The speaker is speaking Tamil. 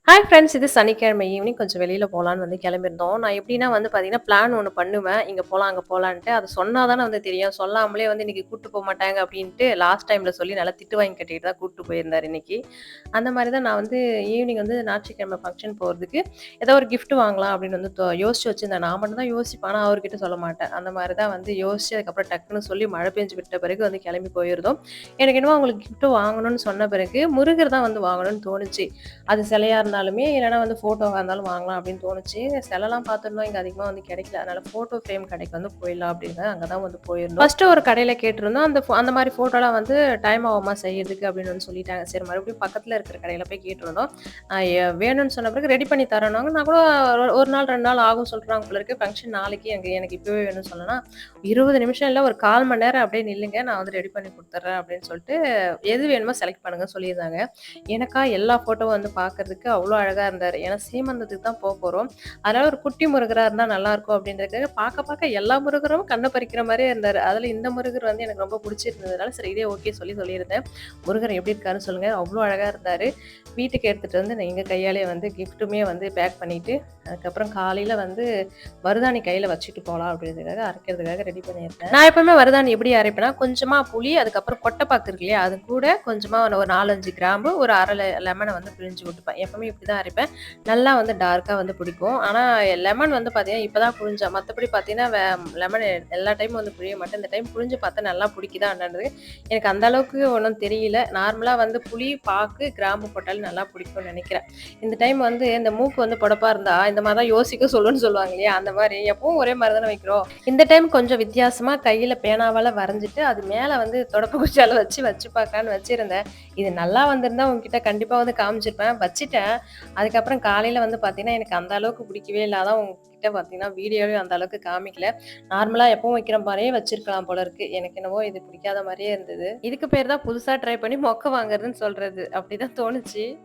ஹாய் ஃப்ரெண்ட்ஸ் இது சனிக்கிழமை ஈவினிங் கொஞ்சம் வெளியில் போகலான்னு வந்து கிளம்பியிருந்தோம். நான் எப்படின்னா வந்து பார்த்தீங்கன்னா பிளான் ஒன்று பண்ணுவேன். இங்கே போகலாம் அங்கே போகலான்ட்டு அது சொன்னால் தானே வந்து தெரியும். சொல்லாமலே வந்து இன்றைக்கி கூப்பிட்டு போக மாட்டாங்க அப்படின்ட்டு லாஸ்ட் டைமில் சொல்லி நல்லா திட்டு வாங்கி கட்டிட்டு தான் கூப்பிட்டு போயிருந்தார் இன்றைக்கி அந்த மாதிரி தான் நான் வந்து ஈவினிங் வந்து ஞாயிற்றுக்கிழமை ஃபங்க்ஷன் போகிறதுக்கு ஏதோ ஒரு கிஃப்ட் வாங்கலாம் அப்படின்னு வந்து தோ- யோசிச்சு வச்சிருந்தேன். நான் மட்டும் தான் யோசிப்பேன். ஆனால் அவர்கிட்ட சொல்ல மாட்டேன். அந்த மாதிரி தான் வந்து யோசிச்சு அதுக்கப்புறம் டக்குன்னு சொல்லி மழை பெஞ்சு விட்ட பிறகு வந்து கிளம்பி போயிருந்தோம். எனக்கு என்னமோ அவங்களுக்கு கிஃப்ட்டு வாங்கணும்னு சொன்ன பிறகு முருகர் தான் வந்து வாங்கணும்னு தோணுச்சு. அது இருந்தாலுமே இல்லைனா வந்து ஃபோட்டோவாக இருந்தாலும் வாங்கலாம் அப்படின்னு தோணுச்சு. சிலலாம் பார்த்துருந்தோம். இங்கே அதிகமாக வந்து கிடைக்கல. அதனால ஃபோட்டோ ஃப்ரேம் கடைக்கு வந்து போயிடலாம் அப்படின்னு அங்கே தான் வந்து போயிருந்தோம். ஃபஸ்ட்டு ஒரு கடையில் கேட்டிருந்தோம். அந்த அந்த மாதிரி ஃபோட்டோலாம் வந்து டைம் ஆகுமா செய்யறதுக்கு அப்படின்னு வந்து சொல்லிட்டாங்க. சரி மறுபடியும் பக்கத்தில் இருக்கிற கடையில் போய் கேட்டிருந்தோம். வேணும்னு சொன்ன பிறகு ரெடி பண்ணி தரணுங்க நான் கூட ஒரு- ஒரு நாள் ரெண்டு நாள் ஆகும் சொல்கிறாங்க போல இருக்கு. ஃபங்க்ஷன் நாளைக்கு எங்க எனக்கு இப்போவே வேணும்னு சொல்லணும்னா இருபது நிமிஷம் இல்லை ஒரு கால் மணி நேரம் அப்படியே நில்லுங்க. நான் வந்து ரெடி பண்ணி கொடுத்துட்றேன் அப்படின்னு சொல்லிட்டு எது வேணுமோ செலக்ட் பண்ணுங்க சொல்லியிருந்தாங்க. எனக்கா எல்லா ஃபோட்டோவும் வந்து பார்க்கறதுக்கு அவ்வளோ அழகாக இருந்தார். ஏன்னா சீமந்தத்துக்கு தான் போக போகிறோம் அதனால் ஒரு குட்டி முருகராக இருந்தால் நல்லாயிருக்கும் அப்படின்றதுக்காக பார்க்க பார்க்க எல்லா முருகரும் கண்ணை பறிக்கிற மாதிரியே இருந்தார். அதில் இந்த முருகர் வந்து எனக்கு ரொம்ப பிடிச்சிருந்ததுனால சரி இதே ஓகே சொல்லி சொல்லியிருந்தேன். முருகர் எப்படி இருக்காருன்னு சொல்லுங்கள் அவ்வளோ அழகாக இருந்தார். வீட்டுக்கு எடுத்துகிட்டு வந்து நான் எங்கள் கையாலே வந்து கிஃப்ட்டுமே வந்து பேக் பண்ணிவிட்டு அதுக்கப்புறம் காலையில் வந்து மருதாணி கையில் வச்சுட்டு போகலாம் அப்படின்றதுக்காக அரைக்கிறதுக்காக ரெடி பண்ணியிருந்தேன். நான் எப்பவுமே மருதாணி எப்படி அரைப்பேன்னா கொஞ்சமாக புளி அதுக்கப்புறம் கொட்டைப்பாக்கு இருக்கு இல்லையா அது கூட கொஞ்சமாக ஒரு நாலஞ்சு கிராம்பு ஒரு அரை லெமனை வந்து பிழிஞ்சு விட்டுப்பேன். எப்பவுமே இப்படி தான் அரைப்பேன். நல்லா வந்து டார்க்காக வந்து பிடிக்கும். ஆனால் லெமன் வந்து பார்த்தீங்கன்னா இப்போ தான் புழிஞ்சேன் மற்றபடி பார்த்தீங்கன்னா லெமன் எல்லா டைமும் வந்து புழிய மாட்டேன். இந்த டைம் புழிஞ்சு பார்த்தா நல்லா பிடிக்குதான்றது எனக்கு அந்த அளவுக்கு ஒன்றும் தெரியல. நார்மலாக வந்து புளி பாக்கு கிராம்பு போட்டாலும் நல்லா பிடிக்கும்னு நினைக்கிறேன். இந்த டைம் வந்து இந்த மூக்கு வந்து புடப்பா இருந்தா இந்த மாதிரி தான் யோசிக்க சொல்லுன்னு சொல்லுவாங்க இல்லையா? அந்த மாதிரி எப்பவும் ஒரே மாதிரி தானே வைக்கிறோம். இந்த டைம் கொஞ்சம் வித்தியாசமாக கையில் பேனாவால் வரைஞ்சிட்டு அது மேலே வந்து தொடப்பு குச்சால வச்சு வச்சு பார்க்கலான்னு வச்சுருந்தேன். இது நல்லா வந்திருந்தா உங்ககிட்ட கண்டிப்பாக வந்து காமிச்சிருப்பேன். வச்சுட்டேன். அதுக்கப்புறம் காலையில வந்து பாத்தீங்கன்னா எனக்கு அந்த அளவுக்கு பிடிக்கவே இல்லாதான் உங்ககிட்ட பாத்தீங்கன்னா வீடியோலையும் அந்த அளவுக்கு காமிக்கல. நார்மலா எப்பவும் வைக்கிற மாதிரியே வச்சிருக்கலாம் போல இருக்கு. எனக்கு என்னவோ இது பிடிக்காத மாதிரியே இருந்தது. இதுக்கு பேர் தான் புதுசா ட்ரை பண்ணி மொக்க வாங்குறதுன்னு சொல்றது. அப்படிதான் தோணுச்சு.